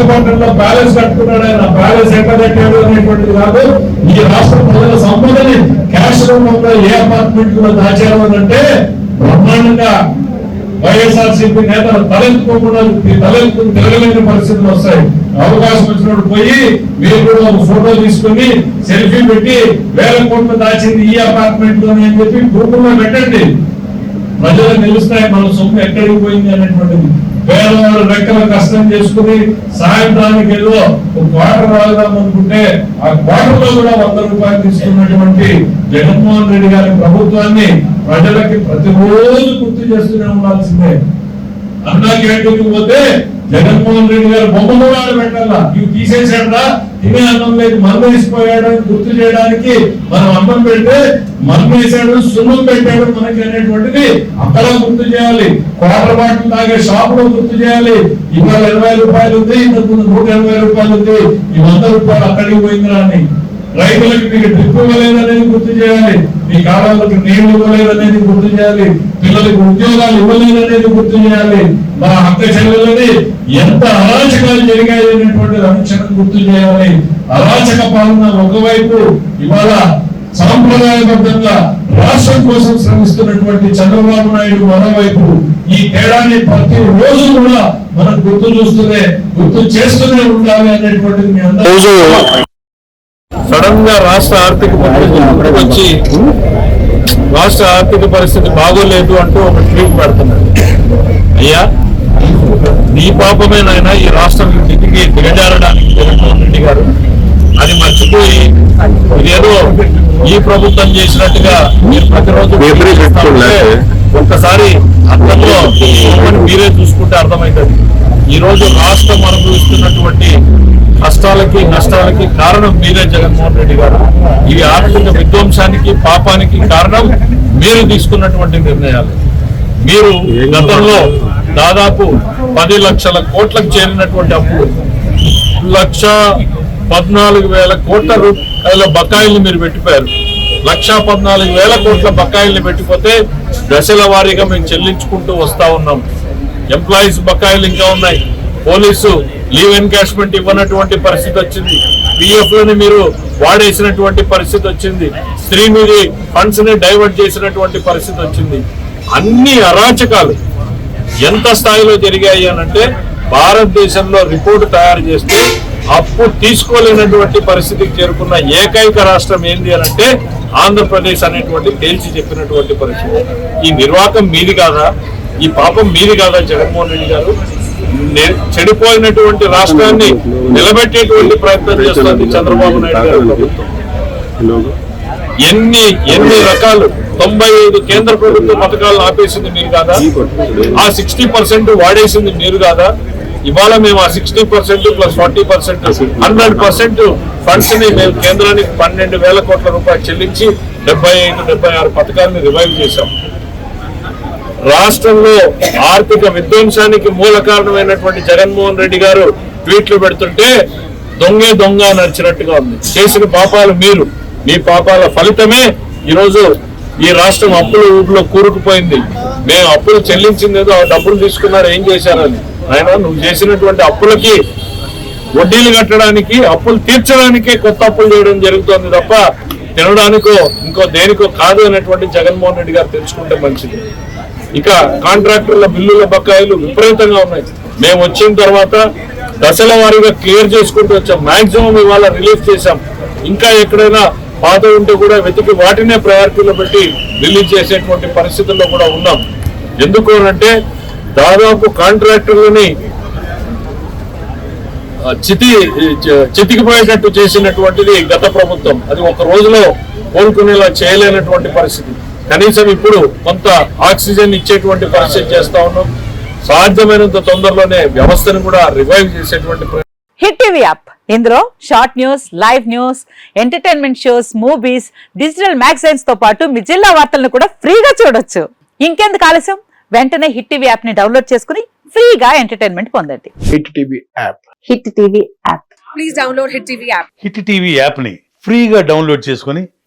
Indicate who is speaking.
Speaker 1: రాజమండ్రిలో ప్యాలెస్ కట్టుకున్నాడు ఆయన. ప్యాలెస్ ఎక్కడ కట్టాడు అనేటువంటిది కాదు. ఈ రాష్ట్ర ప్రజల సంపదని క్యాష్ రూపంలో ఏ అపార్ట్మెంట్లో దాచారు అంటే బ్రహ్మాండంగా వైఎస్ఆర్సీపీ నేతలు తలెత్తుకోకుండా తలెత్తుకుని తిరగలేని పరిస్థితులు వస్తాయి. అవకాశం వచ్చినప్పుడు పోయి మీరు కూడా ఒక ఫోటో తీసుకొని సెల్ఫీ పెట్టి వేల కోట్లు దాచింది ఈ అపార్ట్మెంట్లోనే అని చెప్పి గ్రూపుల్లో పెట్టండి. ప్రజలకు తెలుస్తాయి మన సొమ్ము ఎక్కడికి పోయింది అనేటువంటిది. పేదవాళ్ళు రెక్కల కష్టం చేసుకుని సాయంత్రానికి ఏదో ఒక క్వార్టర్ రాగదాం అనుకుంటే ఆ క్వార్టర్లో కూడా వంద రూపాయలు తీసుకున్నటువంటి జగన్మోహన్ రెడ్డి గారి ప్రభుత్వాన్ని ప్రజలకి ప్రతిరోజు గుర్తు చేస్తూనే ఉండాల్సిందే. అన్నా క్యాంటీన్కి పోతే జగన్మోహన్ రెడ్డి గారు బొమ్మ కూడా పెట్టాలా? ఇవి తీసేసాడా తినే అన్నం లేదు మందు వేసిపోయాడు గుర్తు చేయడానికి మనం అన్నం పెడితే మందు వేసాడు సున్నం పెట్టాడు మనకి అనేటువంటిది అక్కడ గుర్తు చేయాలి. క్వార్టర్ బాటిల్ తాగే షాప్లో గుర్తు చేయాలి. ఇవాళ ఇరవై రూపాయలు ఉంది ఇంతకు ముందు నూట ఎనభై రూపాయలు ఉంది ఈ వంద రూపాయలు అక్కడికి పోయిందిరా అని. రైతులకు మీకు డ్రిప్ ఇవ్వలేదనేది గుర్తు చేయాలి. మీ కాలాలకు నీళ్ళు ఇవ్వలేదనేది గుర్తు చేయాలి. పిల్లలకు ఉద్యోగాలు ఇవ్వలేదనేది గుర్తు చేయాలి. మా అక్క చెల్లెలని ఎంత అరాచకాలు జరిగాయి అనేటువంటిది అనుక్షణం గుర్తు చేయాలి. అరాచక పాలన ఒకవైపు ఇవాళ సాంప్రదాయబద్ధంగా రాష్ట్రం కోసం శ్రమిస్తున్నటువంటి చంద్రబాబు నాయుడు మరోవైపు ఈ తేడాన్ని ప్రతి రోజు కూడా మనం గుర్తు చూస్తూనే గుర్తు చేస్తూనే ఉండాలి అనేటువంటిది మీ అందరూ
Speaker 2: రోజు సడన్గా రాష్ట్ర ఆర్థిక పరిస్థితి వచ్చి రాష్ట్ర ఆర్థిక పరిస్థితి బాగోలేదు అంటూ ఒక ట్వీట్ పెడుతున్నాడు అయ్యా నీ పాపమే నాయన ఈ రాష్ట్రం స్థితికి దిగజారడానికి జగన్మోహన్ రెడ్డి గారు. అది మర్చిపోయి ఇదేదో ఈ ప్రభుత్వం చేసినట్టుగా మీరు ప్రతిరోజు. ఒక్కసారి అర్థంలో మీరే చూసుకుంటే అర్థమవుతుంది. ఈ రోజు రాష్ట్రం అనుభవిస్తున్నటువంటి కష్టాలకి నష్టాలకి కారణం మీరే జగన్మోహన్ రెడ్డి గారు. ఇవి ఆర్థిక విధ్వంసానికి పాపానికి కారణం మీరు తీసుకున్నటువంటి నిర్ణయాలు. మీరు గతంలో దాదాపు పది లక్షల కోట్లకు చేరినటువంటి అప్పులు లక్ష పద్నాలుగు వేల కోట్ల రూపాయల బకాయిలు మీరు పెట్టిపోయారు. లక్ష పద్నాలుగు వేల కోట్ల బకాయిల్ని పెట్టిపోతే దశల వారీగా మేము చెల్లించుకుంటూ వస్తా ఉన్నాం. ఎంప్లాయీస్ బకాయిలు ఇంకా ఉన్నాయి. పోలీసు లీవ్ ఎన్కాష్మెంట్ ఇవ్వనటువంటి పరిస్థితి వచ్చింది. పిఎఫ్ లని మీరు వాడేసినటువంటి పరిస్థితి వచ్చింది. స్త్రీ మీద ఫండ్స్ని డైవర్ట్ చేసినటువంటి పరిస్థితి వచ్చింది. అన్ని అరాచకాలు ఎంత స్థాయిలో జరిగాయి అనంటే భారతదేశంలో రిపోర్టు తయారు చేస్తే అప్పు తీసుకోలేనటువంటి పరిస్థితికి చేరుకున్న ఏకైక రాష్ట్రం ఏంది అనంటే ఆంధ్రప్రదేశ్ అనేటువంటి తేల్చి చెప్పినటువంటి పరిస్థితి. ఈ నిర్వాహకం మీది కాదా? ఈ పాపం మీది కాదా జగన్మోహన్ రెడ్డి గారు? నేను చెడిపోయినటువంటి రాష్ట్రాన్ని నిలబెట్టేటువంటి ప్రయత్నం చేస్తుంది చంద్రబాబు నాయుడు గారు ప్రభుత్వం. ఎన్ని ఎన్ని రకాలు? తొంభై ఐదు కేంద్ర ప్రభుత్వ పథకాలను ఆపేసింది మీరు కాదా? ఆ సిక్స్టీ పర్సెంట్ వాడేసింది మీరు కాదా? ఇవాళ మేము ఆ sixty percent plus forty percent hundred percent ఫండ్స్ని మేము కేంద్రానికి పన్నెండు వేల కోట్ల రూపాయలు చెల్లించి డెబ్బై ఐదు డెబ్బై ఆరు పథకాలను రివైవ్ చేశాం. రాష్ట్రంలో ఆర్థిక విధ్వంసానికి మూల కారణమైనటువంటి జగన్మోహన్ రెడ్డి గారు ట్వీట్లు పెడుతుంటే దొంగే దొంగ నడిచినట్టుగా ఉంది. చేసిన పాపాలు మీరు మీ పాపాల ఫలితమే ఈరోజు ఈ రాష్ట్రం అప్పుల ఊపిలో కూరుకుపోయింది. మేము అప్పులు చెల్లించిందేదో ఆ డబ్బులు తీసుకున్నారు ఏం చేశారని. ఆయన నువ్వు చేసినటువంటి అప్పులకి వడ్డీలు కట్టడానికి అప్పులు తీర్చడానికే కొత్త అప్పులు చేయడం జరుగుతోంది తప్ప తినడానికో ఇంకో దేనికో కాదు అనేటువంటి జగన్మోహన్ రెడ్డి గారు తెలుసుకుంటే మంచిది. ఇక కాంట్రాక్టర్ల బిల్లుల బకాయిలు విపరీతంగా ఉన్నాయి. మేము వచ్చిన తర్వాత దశల వారీగా క్లియర్ చేసుకుంటూ వచ్చాం. మాక్సిమం ఇవాళ రిలీఫ్ చేశాం. ఇంకా ఎక్కడైనా పాత ఉంటే కూడా వెతికి వాటినే ప్రయారిటీలో పెట్టి రిలీజ్ చేసేటువంటి పరిస్థితుల్లో కూడా ఉన్నాం. ఎందుకు అంటే దాదాపు కాంట్రాక్టర్లని చితి చితికిపోయేటట్టు చేసినటువంటిది గత ప్రభుత్వం. అది ఒక రోజులో కోలుకునేలా చేయలేనటువంటి పరిస్థితి. కనీసం ఇప్పుడు కొంత ఆక్సిజన్ ఇచ్చేటువంటి పరిస్థితి చేస్తా ఉన్నాం. సాధ్యమైనంత తొందరలోనే వ్యవస్థను కూడా రివైవ్ చేసేటువంటి
Speaker 3: హిట్ టీవీ యాప్. ఇందులో short news live news entertainment shows movies digital మ్యాగజైన్స్తో పాటు మీ జిల్లా వార్తలను కూడా ఫ్రీగా చూడొచ్చు. ఇంకెందుకు ఆలస్యం? వెంటనే హిట్ టీవీ యాప్ని డౌన్లోడ్ చేసుకుని ఫ్రీగా ఎంటర్టైన్మెంట్ పొందండి.
Speaker 4: Hit TV app.
Speaker 3: Hit TV app.
Speaker 5: Please download Hit TV app.
Speaker 6: Hit TV యాప్ని ఫ్రీగా డౌన్లోడ్ చేసుకొని